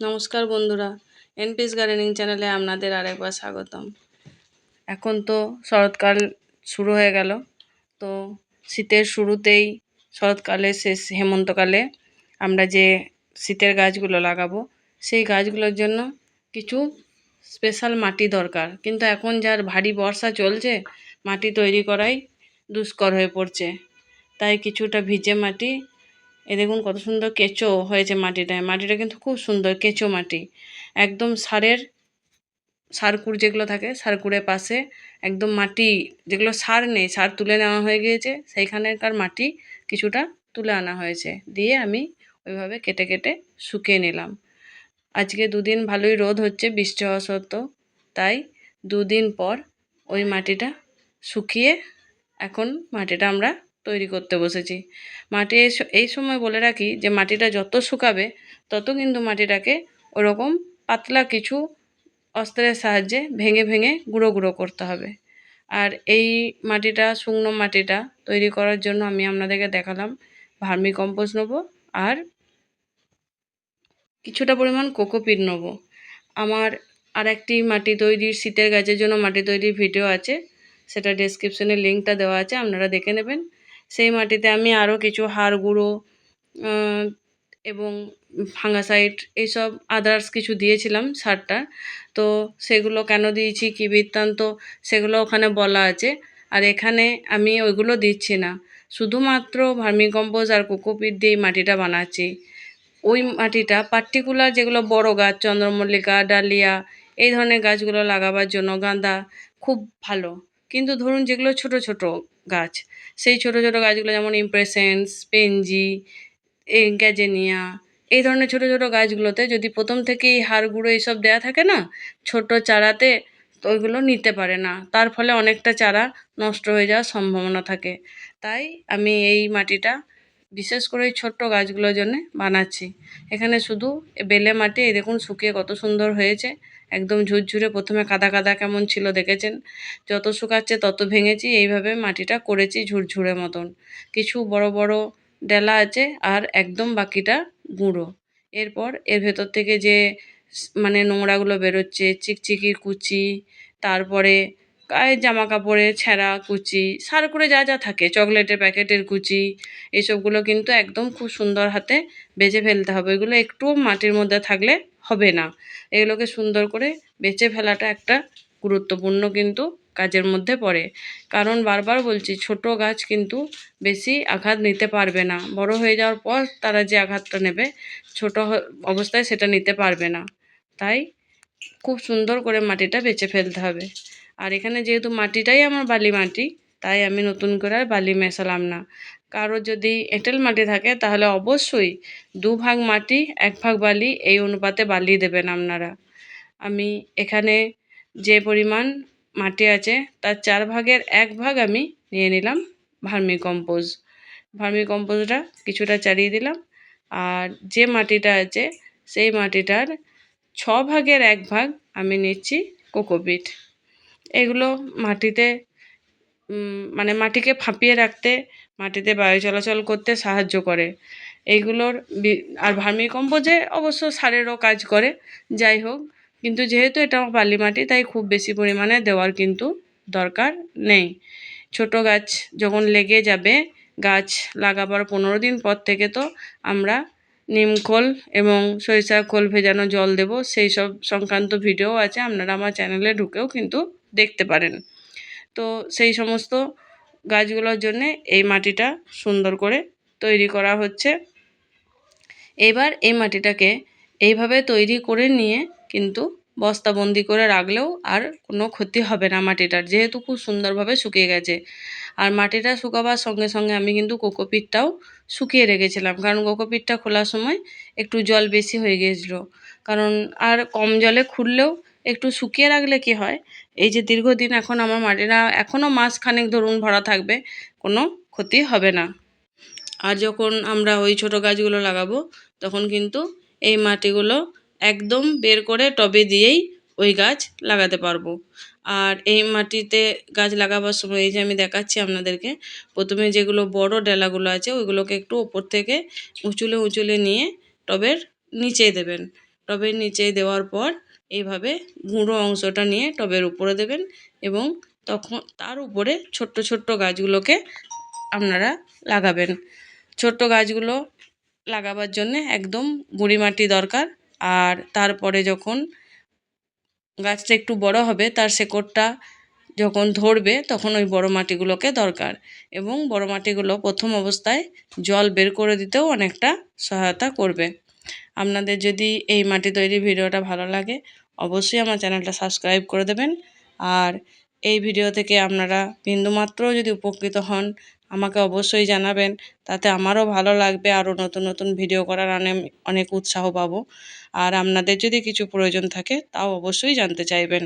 নমস্কার বন্ধুরা, এনপিস গার্ডেনিং চ্যানেলে আপনাদের আরেকবার স্বাগতম। এখন তো শরৎকাল শুরু হয়ে গেল, তো শীতের শুরুতেই শরৎকালে শেষ হেমন্তকালে আমরা যে শীতের গাছগুলো লাগাবো, সেই গাছগুলোর জন্য কিছু স্পেশাল মাটি দরকার। কিন্তু এখন যার ভারী বর্ষা চলছে, মাটি তৈরি করাই দুষ্কর হয়ে পড়ছে। তাই কিছুটা ভিজে মাটি এ দেখুন কত সুন্দর কেঁচো হয়েছে মাটিটায়। মাটিটা কিন্তু খুব সুন্দর, কেঁচো মাটি। একদম সারের সারকুড় যেগুলো থাকে সারকুড়ের পাশে একদম মাটি, যেগুলো সার নেই, সার তুলে নেওয়া হয়ে গিয়েছে, সেইখানেকার মাটি কিছুটা তুলে আনা হয়েছে। দিয়ে আমি ওইভাবে কেটে কেটে শুকিয়ে নিলাম। আজকে দুদিন ভালোই রোদ হচ্ছে, বৃষ্টি হওয়া সত্ত্বেও। তাই দুদিন পর ওই মাটিটা শুকিয়ে এখন মাটিটা আমরা তৈরি করতে বসেছি। মাটি এই সময় বলে রাখি যে মাটিটা যত শুকাবে, তত কিন্তু মাটিটাকে ওরকম পাতলা কিছু অস্ত্রের সাহায্যে ভেঙে ভেঙে গুঁড়ো গুঁড়ো করতে হবে। আর এই মাটিটা, শুকনো মাটিটা তৈরি করার জন্য আমি আপনাদেরকে দেখালাম ভার্মি কম্পোস্ট নেব আর কিছুটা পরিমাণ কোকোপিট নেব। আমার আর একটি মাটি তৈরির, শীতের গাছের জন্য মাটি তৈরির ভিডিও আছে, সেটা ডেসক্রিপশনে লিঙ্কটা দেওয়া আছে, আপনারা দেখে নেবেন। সেই মাটিতে আমি আরও কিছু হাড় গুঁড়ো এবং ফাঙ্গাসাইড এইসব আদার্স কিছু দিয়েছিলাম সারটা। তো সেগুলো কেন দিয়েছি, কী বৃত্তান্ত, সেগুলো ওখানে বলা আছে। আর এখানে আমি ওইগুলো দিচ্ছি না। শুধুমাত্র ভার্মিকম্পোজ আর কোকোপিট দিয়েই মাটিটা বানাচ্ছি। ওই মাটিটা পার্টিকুলার যেগুলো বড় গাছ, চন্দ্রমল্লিকা, ডালিয়া, এই ধরনের গাছগুলো লাগাবার জন্য গাঁদা খুব ভালো। কিন্তু ধরুন যেগুলো ছোট ছোট গাছ, সেই ছোট ছোট গাছগুলো যেমন ইমপ্রেসেন্স পেনজি গ্যাজেনিয়া এই ধরনের ছোট ছোট গাছগুলোতে যদি প্রথম থেকেই হাড় গুঁড়ো এইসব দেওয়া থাকে না, ছোট চারাতে তো ওইগুলো নিতে পারে না। তার ফলে অনেকটা চারা নষ্ট হয়ে যাওয়ার সম্ভাবনা থাকে। তাই আমি এই মাটিটা বিশেষ করে এই ছোট্ট গাছগুলোর জন্যে বানাচ্ছি। এখানে শুধু বেলে মাটি, এই দেখুন শুকিয়ে কত সুন্দর হয়েছে। একদম ঝুরঝুরে প্রথমে কাদা কাদা কেমন ছিল দেখেছেন? যত শুকাচ্ছে তত ভেঙেছি, এইভাবে মাটিটা করেছি ঝুরঝুরে মতন। কিছু বড় বড় ডেলা আছে আর একদম বাকিটা গুঁড়ো। এরপর এর ভেতর থেকে যে মানে নোংরাগুলো বেরোচ্ছে চিকচিকির কুচি, তারপরে গায়ের জামা কাপড়ে ছেঁড়া কুচি, সার করে যা যা থাকে, চকলেটের প্যাকেটের কুচি এইসবগুলো কিন্তু একদম খুব সুন্দর হাতে বেজে ফেলতে হবে। ওইগুলো একটুও মাটির মধ্যে থাকলে হবে না। এগুলোকে সুন্দর করে বেছে ফেলাটা একটা গুরুত্বপূর্ণ কিন্তু কাজের মধ্যে পড়ে। কারণ বারবার বলছি, ছোট গাছ কিন্তু বেশি আঘাত নিতে পারবে না। বড় হয়ে যাওয়ার পর তারা যে আঘাতটা নেবে, ছোট অবস্থায় সেটা নিতে পারবে না। তাই খুব সুন্দর করে মাটিটা বেছে ফেলতে হবে। আর এখানে যেহেতু মাটিটাই আমার বালি মাটি, তাই আমি নতুন করে আর বালি মেশালাম না। কারও যদি এঁটেল মাটি থাকে, তাহলে অবশ্যই দু ভাগ মাটি এক ভাগ বালি এই অনুপাতে বালি দেবেন আপনারা। আমি এখানে যে পরিমাণ মাটি আছে, তার চার ভাগের এক ভাগ আমি নিয়ে নিলাম ভার্মি কম্পোজ ভার্মি কম্পোজটা কিছুটা চালিয়ে দিলাম, আর যে মাটিটা আছে, সেই মাটিটার ছ ভাগের এক ভাগ আমি নিচ্ছি কোকোপিট। এগুলো মাটিতে মানে মাটিকে ফাঁপিয়ে রাখতে, মাটিতে বায়ু চলাচল করতে সাহায্য করে। এইগুলোর আর ভার্মি কম্পোজে অবশ্য সারেরও কাজ করে, যাই হোক। কিন্তু যেহেতু এটা বালি মাটি, তাই খুব বেশি পরিমাণে দেওয়ার কিন্তু দরকার নেই। ছোট গাছ যখন লেগে যাবে, গাছ লাগাবার পনেরো দিন পর থেকে তো আমরা নিমখোল এবং সরিষার খোল ভেজানো জল দেব, সেই সব সংক্রান্ত ভিডিও আছে, আপনারা আমার চ্যানেলে ঢুকেও কিন্তু দেখতে পারেন। তো সেই সমস্ত গাছগুলোর জন্যে এই মাটিটা সুন্দর করে তৈরি করা হচ্ছে। এবার এই মাটিটাকে এইভাবে তৈরি করে নিয়ে কিন্তু বস্তাবন্দি করে রাখলেও আর কোনো ক্ষতি হবে না মাটিটার, যেহেতু খুব সুন্দরভাবে শুকিয়ে গেছে। আর মাটিটা শুকাবার সঙ্গে সঙ্গে আমি কিন্তু কোকোপিটটাও শুকিয়ে রেখেছিলাম, কারণ কোকোপিটটা খোলার সময় একটু জল বেশি হয়ে গিয়েছিল। কারণ আর কম জলে খুললেও একটু শুকিয়ে রাখলে কি হয়? এই যে দীর্ঘদিন এখন আমার মাটিটা এখনও মাস খানেক ধরুন ভরা থাকবে, কোনো ক্ষতি হবে না। আর যখন আমরা ওই ছোটো গাছগুলো লাগাবো, তখন কিন্তু এই মাটিগুলো একদম বের করে টবে দিয়েই ওই গাছ লাগাতে পারব। আর এই মাটিতে গাছ লাগাবার সময়, এই যে আমি দেখাচ্ছি আপনাদেরকে, প্রথমে যেগুলো বড় ডেলাগুলো আছে, ওইগুলোকে একটু ওপর থেকে উঁচুলে উঁচুলে নিয়ে টবের নিচে দেবেন। টবের নিচে দেওয়ার পর এইভাবে গুঁড়ো অংশটা নিয়ে টবের উপরে দেবেন এবং তখন তার উপরে ছোট্ট ছোট্ট গাছগুলোকে আপনারা লাগাবেন। ছোট্ট গাছগুলো লাগাবার জন্যে একদম গুঁড়ি মাটি দরকার। আর তারপরে যখন গাছটা একটু বড় হবে, তার শেকড়টা যখন ধরবে, তখন ওই বড় মাটিগুলোকে দরকার। এবং বড় মাটিগুলো প্রথম অবস্থায় জল বের করে দিতেও অনেকটা সহায়তা করবে। আপনাদের যদি এই মাটি তৈরি ভিডিওটা ভালো লাগে, অবশ্যই আমার চ্যানেলটা সাবস্ক্রাইব করে দেবেন। আর এই ভিডিও থেকে আপনারা বিন্দুমাত্রও যদি উপকৃত হন, আমাকে অবশ্যই জানাবেন। তাতে আমারও ভালো লাগবে, আরও নতুন নতুন ভিডিও করার অনেক অনেক উৎসাহ পাবো। আর আপনাদের যদি কিছু প্রয়োজন থাকে, তাও অবশ্যই জানতে চাইবেন।